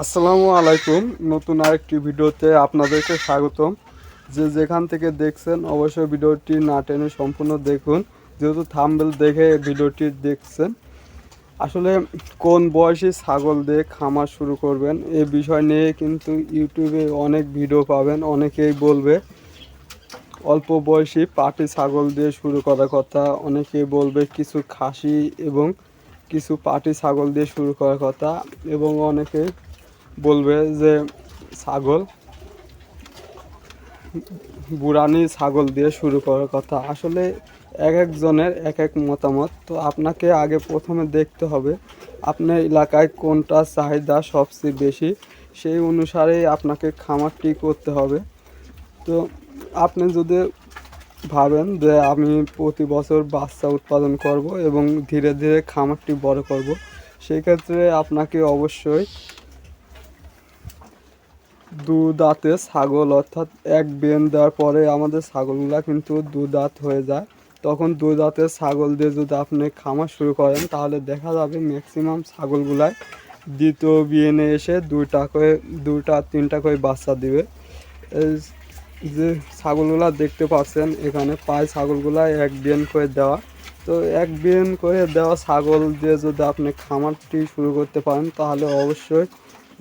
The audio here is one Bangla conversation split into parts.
আসসালামু আলাইকুম। নতুন আরেকটি ভিডিওতে আপনাদেরকে স্বাগতম। যে যেখান থেকে দেখছেন, অবশ্যই ভিডিওটি না টেনে সম্পূর্ণ দেখুন। যেহেতু থাম্বেল দেখে ভিডিওটি দেখছেন, আসলে কোন বয়সী ছাগল দিয়ে খামার শুরু করবেন এই বিষয় নিয়ে কিন্তু ইউটিউবে অনেক ভিডিও পাবেন, অনেকেই বলবে, অল্প বয়সী পাটি ছাগল দিয়ে শুরু করার কথা, অনেকেই বলবে কিছু খাসি এবং কিছু পাটি ছাগল দিয়ে শুরু করার কথা, এবং অনেকে বলবে যে ছাগল, বুড়ানি ছাগল দিয়ে শুরু করার কথা। আসলে এক একজনের এক এক মতামত। তো আপনাকে আগে প্রথমে দেখতে হবে, আপনার এলাকায় কোনটা চাহিদা সবচেয়ে বেশি? সেই অনুসারেই আপনাকে খামারটি করতে হবে। তো আপনি যদি ভাবেন যে আমি প্রতি বছর বাচ্চা উৎপাদন করব এবং ধীরে ধীরে খামারটি বড় করব, সেই ক্ষেত্রে আপনাকে অবশ্যই দু দাঁতে ছাগল, অর্থাৎ এক বেন দেওয়ার পরে আমাদের ছাগলগুলা কিন্তু দু দাঁত হয়ে যায়। তখন দু দাঁতের ছাগল দিয়ে যদি আপনি খামার শুরু করেন, তাহলে দেখা যাবে ম্যাক্সিমাম ছাগলগুলাই দ্বিতীয় বিয়েনে এসে দুইটা করে দুটা তিনটা করে বাচ্চা দিবে। যে ছাগলগুলা দেখতে পাচ্ছেন, এখানে পায় ছাগলগুলা এক বিয়েন করে দেওয়া। তো এক বিয়েন করে দেওয়া ছাগল দিয়ে যদি আপনি খামারটি শুরু করতে পারেন, তাহলে অবশ্যই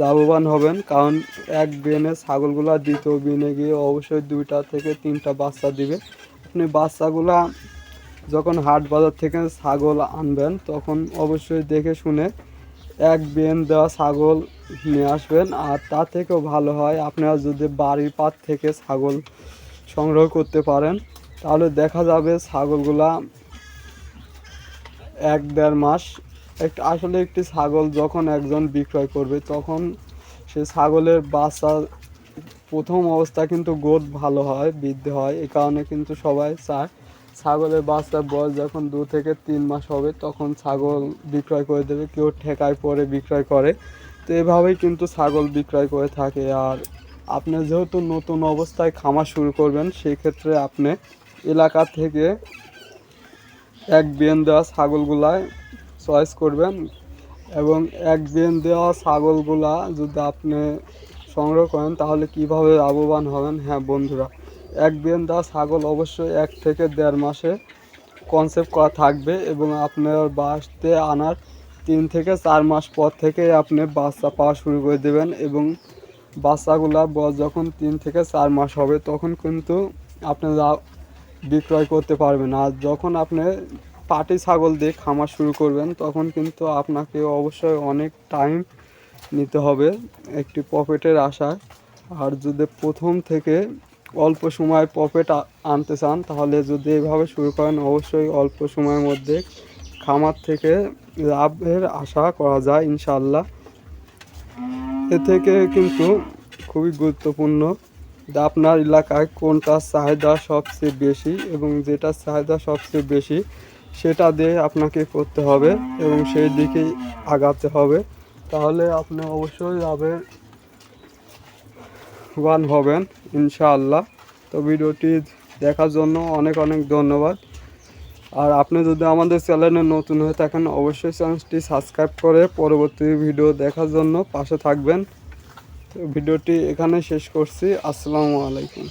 লাভবান হবেন, কারণ এক বিয়েনে ছাগলগুলা দ্বিতীয় বিয়েনে গিয়ে অবশ্যই দুইটা থেকে তিনটা বাচ্চা দিবে। আপনি বাচ্চাগুলা যখন হাট বাজার থেকে ছাগল আনবেন, তখন অবশ্যই দেখে শুনে এক বেন দেওয়া ছাগল নিয়ে আসবেন, আর তা থেকেও ভালো হয় আপনারা যদি বাড়ির পাত থেকে ছাগল সংগ্রহ করতে পারেন, তাহলে দেখা যাবে ছাগলগুলা এক দেড় মাস একটা, আসলে একটি ছাগল যখন একজন বিক্রয় করবে, তখন সে ছাগলের বাচ্চা, প্রথম অবস্থা কিন্তু গোদ ভালো হয়, বৃদ্ধি হয়। এই কারণে কিন্তু সবাই চায় ছাগলের বাচ্চার বয়স যখন দু থেকে তিন মাস হবে, তখন ছাগল বিক্রয় করে দেবে। কেউ ঠেকায় পরে বিক্রয় করে। তো এভাবেই কিন্তু ছাগল বিক্রয় করে থাকে। আর আপনি যেহেতু নতুন অবস্থায় খামার শুরু করবেন সেই ক্ষেত্রে আপনি এলাকা থেকে এক বিয়ান দেওয়া ছাগলগুলায় চয়েস করবেন এবং এক বিয়ান দেওয়া ছাগলগুলা যদি আপনি সংগ্রহ করেন, তাহলে কীভাবে লাভবান হবেন? হ্যাঁ বন্ধুরা এক বিয়ান দেওয়া ছাগল অবশ্যই এক থেকে দেড় মাসে কনসেপ্ট করা থাকবে এবং আপনার বাসতে আনার তিন থেকে চার মাস পর থেকে আপনি বাচ্চা পাওয়া শুরু করে দেবেন এবং বাচ্চাগুলা বয়স যখন তিন থেকে চার মাস হবে, তখন কিন্তু আপনি বিক্রয় করতে পারবেন। আর যখন আপনি পাটি ছাগল দিয়ে খামার শুরু করবেন, তখন কিন্তু আপনাকে অবশ্যই অনেক টাইম নিতে হবে একটি প্রফিটের আশায়। আর যদি প্রথম থেকে অল্প সময় প্রফিট আনতে চান, তাহলে যদি এভাবে শুরু করেন, অবশ্যই অল্প সময়ের মধ্যে খামার থেকে লাভের আশা করা যায় ইনশাল্লাহ এ থেকে কিন্তু খুবই গুরুত্বপূর্ণ আপনার এলাকায় কোনটা চাহিদা সবচেয়ে বেশি এবং যেটা চাহিদা সবচেয়ে বেশি সেটা দিয়ে আপনাকে করতে হবে এবং সেই দিকেই আগাতে হবে। তাহলে আপনি অবশ্যই লাভের ওয়ান হবেন, ইনশাআল্লাহ। তো ভিডিওটি দেখার জন্য অনেক অনেক ধন্যবাদ। আর আপনি যদি আমাদের চ্যানেলে নতুন হয়ে থাকেন, অবশ্যই চ্যানেলটি সাবস্ক্রাইব করে পরবর্তী ভিডিও দেখার জন্য পাশে থাকবেন। তো ভিডিওটি এখানে শেষ করছি। আসসালামু আলাইকুম।